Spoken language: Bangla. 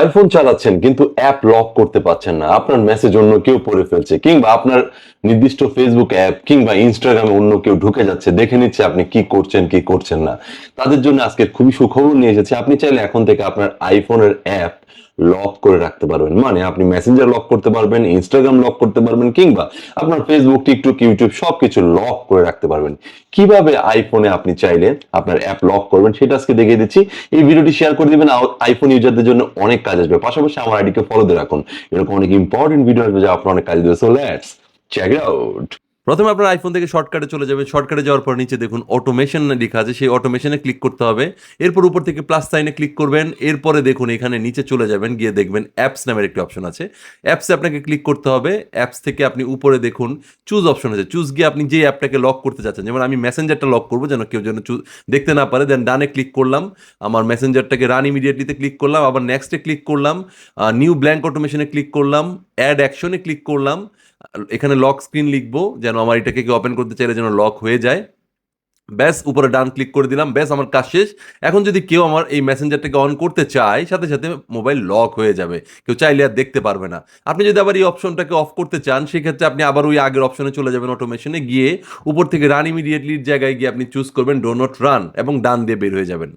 আইফোন চালাচ্ছেন, কিন্তু অ্যাপ লক করতে পারছেন না। আপনার মেসেজ অন্য কেউ পড়ে ফেলছে, কিংবা আপনার নির্দিষ্ট ফেসবুক অ্যাপ কিংবা ইনস্টাগ্রামে অন্য কেউ ঢুকে যাচ্ছে, দেখে নিচ্ছে আপনি কি করছেন কি করছেন না। তাদের জন্য আজকে খুবই সুখবর নিয়ে এসেছে। আপনি চাইলে এখন থেকে আপনার আইফোনের অ্যাপ লক করে রাখতে পারবেন। মানে আপনি মেসেঞ্জার লক করতে পারবেন ইনস্টাগ্রাম লক করতে পারবেন, কিংবা আপনার ফেসবুক টিকটক ইউটিউব সবকিছু লক করে রাখতে পারবেন। কীভাবে আইফোনে আপনি চাইলে আপনার অ্যাপ লক করবেন, সেটা আজকে দেখিয়ে দিচ্ছি। এই ভিডিওটি শেয়ার করে দিবেন আইফোন ইউজারদের জন্য অনেক কাজ আসবে। পাশাপাশি আমার আইডিকে ফলো দিয়ে রাখুন। এরকম অনেক ইম্পর্টেন্ট ভিডিও আসবে যা আপনার অনেক কাজ দেবে। সো লেটস চেক আউট প্রথমে আপনার আইফোন থেকে শর্টকাটে চলে যাবে শর্টকাটে যাওয়ার পর নিচে দেখুন অটোমেশন লেখা আছে। সেই অটোমেশনে ক্লিক করতে হবে। এরপর উপর থেকে প্লাস সাইনে ক্লিক করবেন। এরপরে দেখুন এখানে নিচে চলে যাবেন। গিয়ে দেখবেন অ্যাপস নামের একটি অপশন আছে। অ্যাপসে আপনাকে ক্লিক করতে হবে। অ্যাপস থেকে আপনি উপরে দেখুন চুজ অপশন আছে। চুজ গিয়ে আপনি যে অ্যাপটাকে লক করতে চাচ্ছেন, যেমন আমি মেসেঞ্জারটা লক করব, যেন কেউ যেন দেখতে না পারে দেন ডানে ক্লিক করলাম। আমার মেসেঞ্জারটাকে রান ইমিডিয়েটলিতে ক্লিক করলাম। আবার নেক্সটে ক্লিক করলাম। নিউ ব্ল্যাঙ্ক অটোমেশনে ক্লিক করলাম। অ্যাড অ্যাকশনে ক্লিক করলাম। এখানে লক স্ক্রিন লিখব, যেন আমার এটাকে কি ওপেন করতে চাইলে যেন লক হয়ে যায়। ব্যাস, উপরে ডান ক্লিক করে দিলাম, ব্যাস, আমার কাজ শেষ। এখন যদি কেউ আমার এই মেসেঞ্জারটাকে অন করতে চায়, সাথে সাথে মোবাইল লক হয়ে যাবে। কেউ চাইলে আর দেখতে পারবে না। আপনি যদি আবার এই অপশনটাকে অফ করতে চান, সেক্ষেত্রে আপনি আবার ওই আগের অপশনে চলে যাবেন অটোমেশনে গিয়ে। উপর থেকে রান ইমিডিয়েটলির জায়গায় গিয়ে আপনি চুজ করবেন ডো নট রান এবং ডান দিয়ে বের হয়ে যাবেন।